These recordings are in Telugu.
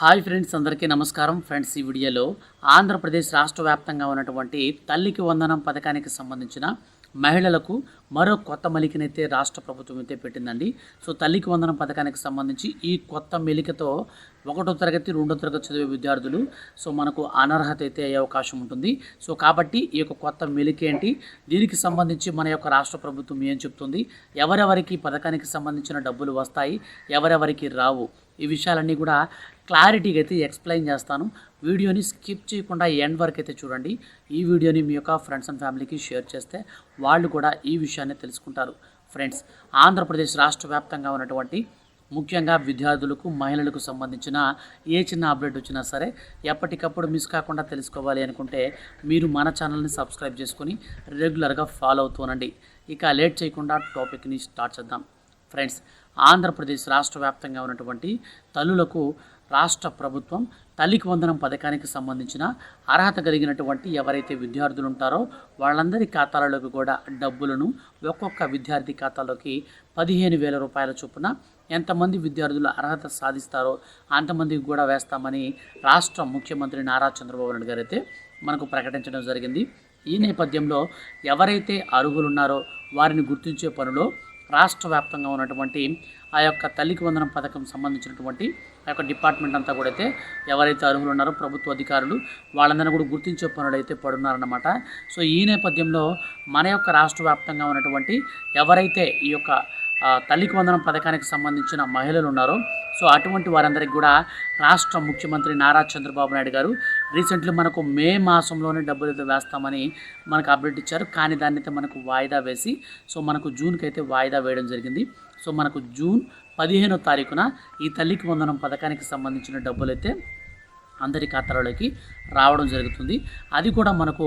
హాయ్ ఫ్రెండ్స్ అందరికీ నమస్కారం. ఫ్రెండ్స్ ఈ వీడియోలో ఆంధ్రప్రదేశ్ రాష్ట్ర వ్యాప్తంగా ఉన్నటువంటి తల్లికి వందనం పథకానికి సంబంధించిన మహిళలకు మరో కొత్త మెలికనైతే రాష్ట్ర ప్రభుత్వం అయితే పెట్టిందండి. సో తల్లికి వందనం పథకానికి సంబంధించి ఈ కొత్త మెలికతో ఒకటో తరగతి రెండో తరగతి చదివే విద్యార్థులు సో మనకు అనర్హత అయితే అయ్యే అవకాశం ఉంటుంది. సో కాబట్టి ఈ యొక్క కొత్త మెలిక ఏంటి? దీనికి సంబంధించి మన యొక్క రాష్ట్ర ప్రభుత్వం ఏం చెప్తుంది? ఎవరెవరికి పథకానికి సంబంధించిన డబ్బులు వస్తాయి? ఎవరెవరికి రావు? ఈ విషయాలన్నీ కూడా క్లారిటీగా అయితే ఎక్స్ప్లెయిన్ చేస్తాను. వీడియోని స్కిప్ చేయకుండా ఎండ్ వరకు అయితే చూడండి. ఈ వీడియోని మీ యొక్క ఫ్రెండ్స్ అండ్ ఫ్యామిలీకి షేర్ చేస్తే వాళ్ళు కూడా ఈ విషయాన్ని తెలుసుకుంటారు. ఫ్రెండ్స్ ఆంధ్రప్రదేశ్ రాష్ట్ర వ్యాప్తంగా ఉన్నటువంటి ముఖ్యంగా విద్యార్థులకు మహిళలకు సంబంధించిన ఏ చిన్న అప్డేట్ వచ్చినా సరే ఎప్పటికప్పుడు మిస్ కాకుండా తెలుసుకోవాలి అనుకుంటే మీరు మన ఛానల్ని సబ్స్క్రైబ్ చేసుకొని రెగ్యులర్గా ఫాలో అవుతూనండి ఇక లేట్ చేయకుండా టాపిక్ని స్టార్ట్ చేద్దాం. ఫ్రెండ్స్ ఆంధ్రప్రదేశ్ రాష్ట్ర వ్యాప్తంగా ఉన్నటువంటి తల్లులకు రాష్ట్ర ప్రభుత్వం తల్లికి వందనం పథకానికి సంబంధించిన అర్హత కలిగినటువంటి ఎవరైతే విద్యార్థులు ఉంటారో వాళ్ళందరి ఖాతాలలోకి కూడా డబ్బులను ఒక్కొక్క విద్యార్థి ఖాతాలోకి పదిహేను వేల రూపాయల చొప్పున ఎంతమంది విద్యార్థులు అర్హత సాధిస్తారో అంతమందికి కూడా వేస్తామని రాష్ట్ర ముఖ్యమంత్రి నారా చంద్రబాబు నాయుడు గారు అయితే మనకు ప్రకటించడం జరిగింది. ఈ నేపథ్యంలో ఎవరైతే అర్హులున్నారో వారిని గుర్తించే పనిలో రాష్ట్ర వ్యాప్తంగా ఉన్నటువంటి ఆ యొక్క తల్లికి వందనం పథకం సంబంధించినటువంటి ఆ యొక్క డిపార్ట్మెంట్ అంతా కూడా అయితే ఎవరైతే అర్హులు ఉన్నారో ప్రభుత్వ అధికారులు వాళ్ళందరినీ కూడా గుర్తించే పనులు అయితే పడున్నారన్నమాట. సో ఈ నేపథ్యంలో మన యొక్క రాష్ట్ర వ్యాప్తంగా ఉన్నటువంటి ఎవరైతే ఈ యొక్క తల్లికి వందనం పథకానికి సంబంధించిన మహిళలు ఉన్నారు. సో అటువంటి వారందరికీ కూడా రాష్ట్ర ముఖ్యమంత్రి నారా చంద్రబాబు నాయుడు గారు రీసెంట్లీ మనకు మే మాసంలోనే డబ్బులు అయితే వేస్తామని మనకు అప్డేట్ ఇచ్చారు. కానీ దాన్ని అయితే మనకు వాయిదా వేసి సో మనకు జూన్కి అయితే వాయిదా వేయడం జరిగింది. సో మనకు జూన్ పదిహేనో తారీఖున ఈ తల్లికి వందనం పథకానికి సంబంధించిన డబ్బులు అయితే అందరి ఖాతాలలోకి రావడం జరుగుతుంది. అది కూడా మనకు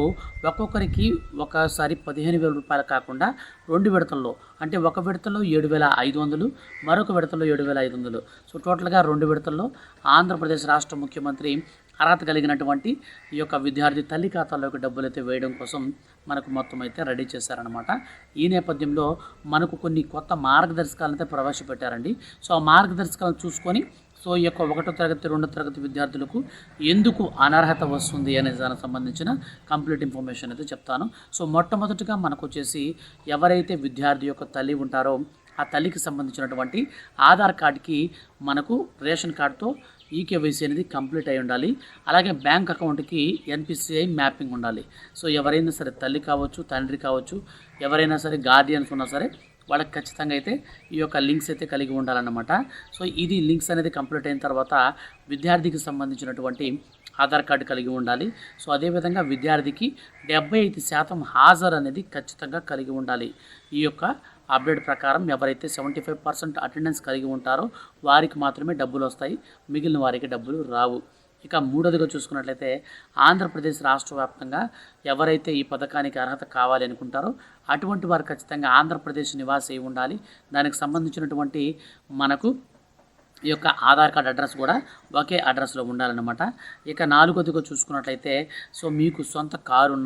ఒక్కొక్కరికి ఒకసారి పదిహేను వేల రూపాయలు కాకుండా రెండు విడతల్లో అంటే ఒక విడతలో ఏడు వేల ఐదు వందలు మరొక విడతలో ఏడు వేల ఐదు వందలు. సో టోటల్గా రెండు విడతల్లో ఆంధ్రప్రదేశ్ రాష్ట్ర ముఖ్యమంత్రి అర్హత కలిగినటువంటి ఈ యొక్క విద్యార్థి తల్లి ఖాతాలోకి డబ్బులు అయితే వేయడం కోసం మనకు మొత్తం అయితే రెడీ చేశారనమాట ఈ నేపథ్యంలో మనకు కొన్ని కొత్త మార్గదర్శకాలను అయితే ప్రవేశపెట్టారండి. సో ఆ మార్గదర్శకాలను చూసుకొని సో ఈ యొక్క ఒకటో తరగతి రెండో తరగతి విద్యార్థులకు ఎందుకు అనర్హత వస్తుంది అనే దానికి సంబంధించిన కంప్లీట్ ఇన్ఫర్మేషన్ అయితే చెప్తాను. సో మొట్టమొదటిగా మనకు వచ్చేసి ఎవరైతే విద్యార్థి యొక్క తల్లి ఉంటారో ఆ తల్లికి సంబంధించినటువంటి ఆధార్ కార్డ్కి మనకు రేషన్ కార్డుతో ఈకేవైసీ అనేది కంప్లీట్ అయి ఉండాలి. అలాగే బ్యాంక్ అకౌంట్కి ఎన్పిసిఐ మ్యాపింగ్ ఉండాలి. సో ఎవరైనా సరే తల్లి కావచ్చు తండ్రి కావచ్చు ఎవరైనా సరే గార్డియన్స్ ఉన్నా సరే వాళ్ళకి ఖచ్చితంగా అయితే ఈ యొక్క లింక్స్ అయితే కలిగి ఉండాలన్నమాట. సో ఇది లింక్స్ అనేది కంప్లీట్ అయిన తర్వాత విద్యార్థికి సంబంధించినటువంటి ఆధార్ కార్డు కలిగి ఉండాలి. సో అదేవిధంగా విద్యార్థికి డెబ్బై ఐదు శాతం హాజరు అనేది ఖచ్చితంగా కలిగి ఉండాలి. ఈ యొక్క అప్డేట్ ప్రకారం ఎవరైతే సెవెంటీ ఫైవ్ పర్సెంట్ అటెండెన్స్ కలిగి ఉంటారో వారికి మాత్రమే డబ్బులు వస్తాయి. మిగిలిన వారికి డబ్బులు రావు. ఇక మూడోదిగా చూసుకున్నట్లయితే ఆంధ్రప్రదేశ్ రాష్ట్ర వ్యాప్తంగా ఎవరైతే ఈ పథకానికి అర్హత కావాలి అనుకుంటారో అటువంటి వారు ఖచ్చితంగా ఆంధ్రప్రదేశ్ నివాసి అయి ఉండాలి. దానికి సంబంధించినటువంటి మనకు ఈ యొక్క ఆధార్ కార్డ్ అడ్రస్ కూడా ఒకే అడ్రస్లో ఉండాలన్నమాట. ఇక నాలుగోదిగా చూసుకున్నట్లయితే సో మీకు సొంత కారు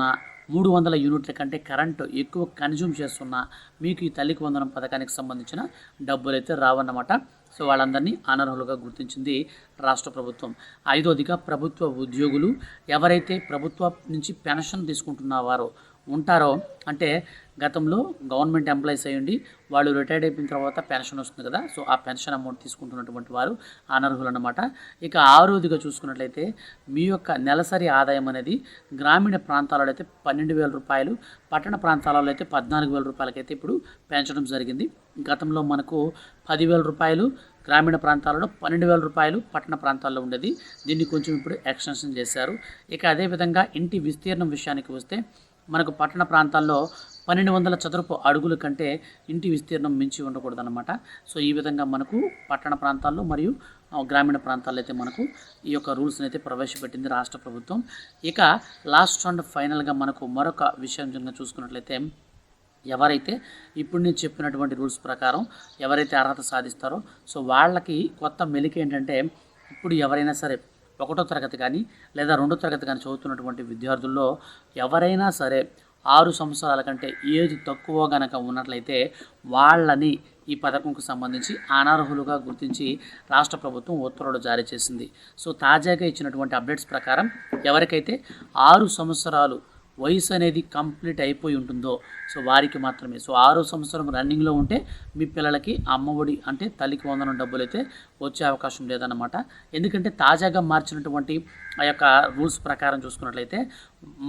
మూడు వందల యూనిట్ల కంటే కరెంటు ఎక్కువ కన్జ్యూమ్ చేస్తున్న మీకు ఈ తల్లికి వందనం పథకానికి సంబంధించిన డబ్బులు అయితే రావన్నమాట. సో వాళ్ళందరినీ అనర్హులుగా గుర్తించింది రాష్ట్ర ప్రభుత్వం. ఐదోదిగా ప్రభుత్వ ఉద్యోగులు ఎవరైతే ప్రభుత్వ నుంచి పెన్షన్ తీసుకుంటున్నవారో ఉంటారో అంటే గతంలో గవర్నమెంట్ ఎంప్లాయీస్ అయ్యండి వాళ్ళు రిటైర్డ్ అయిపోయిన తర్వాత పెన్షన్ వస్తుంది కదా సో ఆ పెన్షన్ అమౌంట్ తీసుకుంటున్నటువంటి వారు అనర్హులు అనమాట ఇక ఆరోదిగా చూసుకున్నట్లయితే మీ యొక్క నెలసరి ఆదాయం అనేది గ్రామీణ ప్రాంతాలలో అయితే పన్నెండు వేల రూపాయలు పట్టణ ప్రాంతాలలో అయితే పద్నాలుగు వేల రూపాయలకైతే ఇప్పుడు పెంచడం జరిగింది. గతంలో మనకు పదివేల రూపాయలు గ్రామీణ ప్రాంతాలలో పన్నెండు వేల రూపాయలు పట్టణ ప్రాంతాల్లో ఉండేది. దీన్ని కొంచెం ఇప్పుడు ఎక్స్టెన్షన్ చేశారు. ఇక అదేవిధంగా ఇంటి విస్తీర్ణం విషయానికి వస్తే మనకు పట్టణ ప్రాంతాల్లో పన్నెండు వందల చదరపు అడుగుల కంటే ఇంటి విస్తీర్ణం మించి ఉండకూడదన్నమాట. సో ఈ విధంగా మనకు పట్టణ ప్రాంతాల్లో మరియు గ్రామీణ ప్రాంతాల్లో అయితే మనకు ఈ యొక్క రూల్స్ని అయితే ప్రవేశపెట్టింది రాష్ట్ర ప్రభుత్వం. ఇక లాస్ట్ అండ్ ఫైనల్గా మనకు మరొక విషయం కనుక చూసుకున్నట్లయితే ఎవరైతే ఇప్పుడు నేను చెప్పినటువంటి రూల్స్ ప్రకారం ఎవరైతే అర్హత సాధిస్తారో సో వాళ్ళకి కొత్త మెలిక ఏంటంటే ఇప్పుడు ఎవరైనా సరే ఒకటో తరగతి కానీ లేదా రెండో తరగతి కానీ చదువుతున్నటువంటి విద్యార్థుల్లో ఎవరైనా సరే ఆరు సంవత్సరాల కంటే ఏజ్ తక్కువ గనక ఉన్నట్లయితే వాళ్ళని ఈ పథకంకు సంబంధించి అనర్హులుగా గుర్తించి రాష్ట్ర ప్రభుత్వం ఉత్తర్వులు జారీ చేసింది. సో తాజాగా ఇచ్చినటువంటి అప్డేట్స్ ప్రకారం ఎవరికైతే ఆరు సంవత్సరాలు వయసు అనేది కంప్లీట్ అయిపోయి ఉంటుందో సో వారికి మాత్రమే. సో ఆరో సంవత్సరం రన్నింగ్లో ఉంటే మీ పిల్లలకి అమ్మఒడి అంటే తల్లికి వందనం డబ్బులు అయితే వచ్చే అవకాశం లేదన్నమాట. ఎందుకంటే తాజాగా మార్చినటువంటి ఆ యొక్క రూల్స్ ప్రకారం చూసుకున్నట్లయితే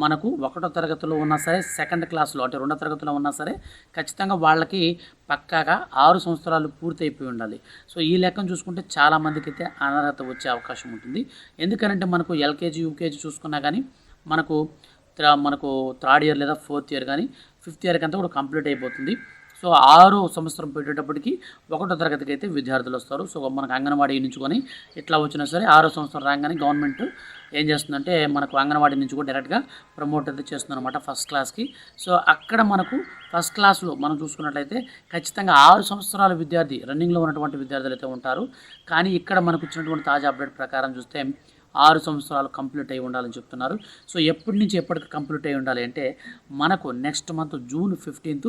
మనకు ఒకటో తరగతిలో ఉన్నా సరే సెకండ్ క్లాస్లో అంటే రెండో తరగతిలో ఉన్నా సరే ఖచ్చితంగా వాళ్ళకి పక్కాగా ఆరు సంవత్సరాలు పూర్తి అయిపోయి ఉండాలి. సో ఈ లెక్కను చూసుకుంటే చాలామందికి అయితే అనర్హత వచ్చే అవకాశం ఉంటుంది. ఎందుకంటే మనకు ఎల్కేజీ యూకేజీ చూసుకున్నా కానీ మనకు మనకు థర్డ్ ఇయర్ లేదా ఫోర్త్ ఇయర్ కానీ ఫిఫ్త్ ఇయర్కి అంతా కూడా కంప్లీట్ అయిపోతుంది. సో ఆరు సంవత్సరం పెట్టేటప్పటికి ఒకటో తరగతికి అయితే విద్యార్థులు వస్తారు. సో మనకు అంగన్వాడీ నుంచుకొని ఇట్లా వచ్చినా సరే ఆరో సంవత్సరం రాగానే గవర్నమెంట్ ఏం చేస్తుందంటే మనకు అంగన్వాడీ నుంచి కూడా డైరెక్ట్గా ప్రమోట్ అయితే చేస్తుంది అనమాట ఫస్ట్ క్లాస్కి. సో అక్కడ మనకు ఫస్ట్ క్లాస్లో మనం చూసుకున్నట్లయితే ఖచ్చితంగా ఆరు సంవత్సరాల విద్యార్థి రన్నింగ్లో ఉన్నటువంటి విద్యార్థులు అయితే ఉంటారు. కానీ ఇక్కడ మనకు ఇచ్చినటువంటి తాజా అప్డేట్ ప్రకారం చూస్తే ఆరు సంవత్సరాలు కంప్లీట్ అయి ఉండాలని చెప్తున్నారు. సో ఎప్పటి నుంచి ఎప్పటికి కంప్లీట్ అయి ఉండాలి అంటే మనకు నెక్స్ట్ మంత్ జూన్ ఫిఫ్టీన్త్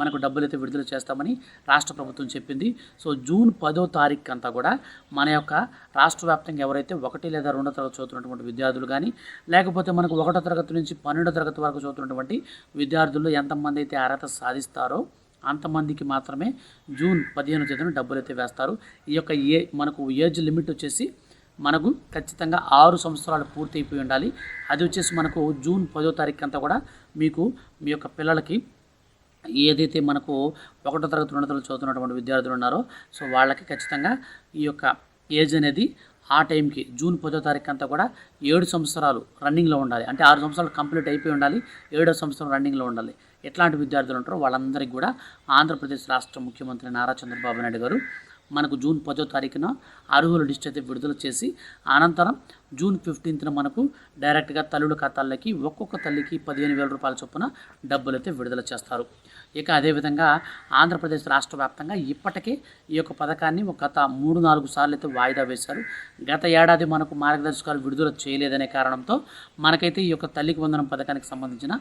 మనకు డబ్బులు అయితే విడుదల చేస్తామని రాష్ట్ర ప్రభుత్వం చెప్పింది. సో జూన్ పదో తారీఖు అంతా కూడా మన యొక్క రాష్ట్ర వ్యాప్తంగా ఎవరైతే ఒకటి లేదా రెండో తరగతి చదువుతున్నటువంటి విద్యార్థులు కానీ లేకపోతే మనకు ఒకటో తరగతి నుంచి పన్నెండో తరగతి వరకు చదువుతున్నటువంటి విద్యార్థులు ఎంతమంది అయితే అర్హత సాధిస్తారో అంతమందికి మాత్రమే జూన్ పదిహేను తేదీన డబ్బులు అయితే వేస్తారు. ఈ యొక్క ఏ మనకు ఏజ్ లిమిట్ వచ్చేసి మనకు ఖచ్చితంగా ఆరు సంవత్సరాలు పూర్తయిపోయి ఉండాలి. అది వచ్చేసి మనకు జూన్ పదో తారీఖు అంతా కూడా మీకు మీ యొక్క పిల్లలకి ఏదైతే మనకు ఒకటో తరగతి రెండో తరగతి చదువుతున్నటువంటి విద్యార్థులు ఉన్నారో సో వాళ్ళకి ఖచ్చితంగా ఈ యొక్క ఏజ్ అనేది ఆ టైంకి జూన్ పదో తారీఖు అంతా కూడా ఏడు సంవత్సరాలు రన్నింగ్లో ఉండాలి. అంటే ఆరు సంవత్సరాలు కంప్లీట్ అయిపోయి ఉండాలి ఏడో సంవత్సరం రన్నింగ్లో ఉండాలి. ఎట్లాంటి విద్యార్థులు ఉంటారో వాళ్ళందరికీ కూడా ఆంధ్రప్రదేశ్ రాష్ట్ర ముఖ్యమంత్రి నారా చంద్రబాబు నాయుడు గారు మనకు జూన్ పదో తారీఖున అర్హుల లిస్ట్ అయితే విడుదల చేసి అనంతరం జూన్ ఫిఫ్టీన్త్న మనకు డైరెక్ట్గా తల్లుల ఖాతాల్లోకి ఒక్కొక్క తల్లికి పదిహేను వేల రూపాయల చొప్పున డబ్బులు అయితే విడుదల చేస్తారు. ఇక అదేవిధంగా ఆంధ్రప్రదేశ్ రాష్ట్ర వ్యాప్తంగా ఇప్పటికే ఈ యొక్క పథకాన్ని ఒక గత మూడు నాలుగు సార్లు అయితే వాయిదా వేశారు. గత ఏడాది మనకు మార్గదర్శకాలు విడుదల చేయలేదనే కారణంతో మనకైతే ఈ యొక్క తల్లికి వందనం పథకానికి సంబంధించిన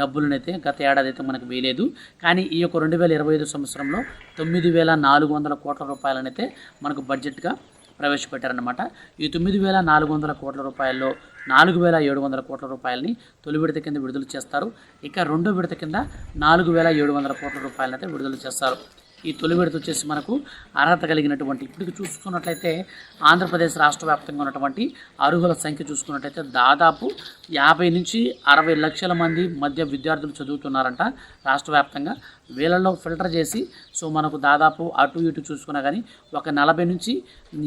డబ్బులనైతే గత ఏడాది అయితే మనకు వేయలేదు కానీ ఈ యొక్క రెండు వేల ఇరవై ఐదు సంవత్సరంలో తొమ్మిది వేల నాలుగు వందల కోట్ల రూపాయలనైతే మనకు బడ్జెట్గా ప్రవేశపెట్టారన్నమాట. ఈ తొమ్మిది వేల నాలుగు వందల కోట్ల రూపాయల్లో నాలుగు వేల ఏడు వందల కోట్ల రూపాయలని తొలి విడత కింద విడుదల చేస్తారు. ఇక రెండో విడత కింద నాలుగు వేల ఏడు వందల కోట్ల రూపాయలనైతే విడుదల చేస్తారు. ఈ తొలి విడత వచ్చేసి మనకు అర్హత కలిగినటువంటి ఇప్పటికి చూసుకున్నట్లయితే ఆంధ్రప్రదేశ్ రాష్ట్ర వ్యాప్తంగా ఉన్నటువంటి అర్హుల సంఖ్య చూసుకున్నట్లయితే దాదాపు యాభై నుంచి అరవై లక్షల మంది మధ్య విద్యార్థులు చదువుతున్నారంట రాష్ట్ర వ్యాప్తంగా. వీళ్ళలో ఫిల్టర్ చేసి సో మనకు దాదాపు అటు ఇటు చూసుకున్నా కానీ ఒక నలభై నుంచి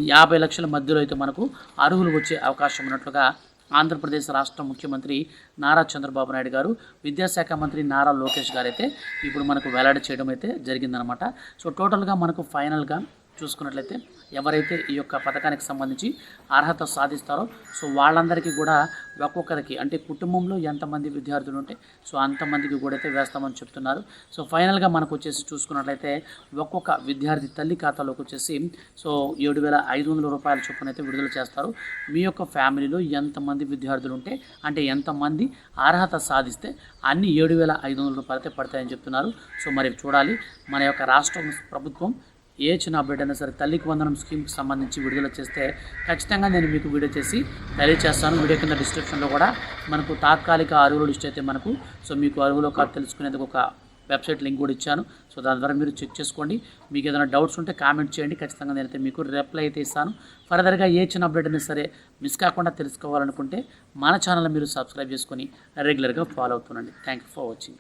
యాభై లక్షల మధ్యలో అయితే మనకు అర్హులు వచ్చే అవకాశం ఉన్నట్లుగా ఆంధ్రప్రదేశ్ రాష్ట్ర ముఖ్యమంత్రి నారా చంద్రబాబు నాయుడు గారు విద్యాశాఖ మంత్రి నారా లోకేష్ గారు అయితే ఇప్పుడు మనకు వెల్లడి చేయడం అయితే జరిగిందనమాట సో టోటల్గా మనకు ఫైనల్గా చూసుకున్నట్లయితే ఎవరైతే ఈ యొక్క పథకానికి సంబంధించి అర్హత సాధిస్తారో సో వాళ్ళందరికీ కూడా ఒక్కొక్కరికి అంటే కుటుంబంలో ఎంతమంది విద్యార్థులు ఉంటే సో అంతమందికి కూడా అయితే వేస్తామని చెప్తున్నారు. సో ఫైనల్గా మనకు వచ్చేసి చూసుకున్నట్లయితే ఒక్కొక్క విద్యార్థి తల్లి ఖాతాలోకి వచ్చేసి సో ఏడు వేల ఐదు వందల రూపాయల చొప్పున అయితే విడుదల చేస్తారు. మీ యొక్క ఫ్యామిలీలో ఎంతమంది విద్యార్థులు ఉంటే అంటే ఎంతమంది అర్హత సాధిస్తే అన్ని ఏడు వేల ఐదు వందల రూపాయలు అయితే పడతాయని చెప్తున్నారు. సో మరి చూడాలి మన యొక్క రాష్ట్ర ప్రభుత్వం ఏ చిన్న అప్డేట్ అయినా సరే తల్లికి వందనం స్కీమ్కి సంబంధించి విడుదల చేస్తే ఖచ్చితంగా నేను మీకు వీడియో చేసి తెలియజేస్తాను వీడియో కింద డిస్క్రిప్షన్లో కూడా మనకు తాత్కాలిక అరువుల లిస్ట్ అయితే మనకు సో మీకు అరువులో కాదు తెలుసుకునేందుకు ఒక వెబ్సైట్ లింక్ కూడా ఇచ్చాను. సో దాని ద్వారా మీరు చెక్ చేసుకోండి. మీకు ఏదైనా డౌట్స్ ఉంటే కామెంట్ చేయండి. ఖచ్చితంగా నేనైతే మీకు రిప్లై అయితే ఇస్తాను. ఫర్దర్గా ఏ చిన్న అప్డేట్ అయినా సరే మిస్ కాకుండా తెలుసుకోవాలనుకుంటే మన ఛానల్ మీరు సబ్స్క్రైబ్ చేసుకొని రెగ్యులర్గా follow అవుతుండండి. Thank you for watching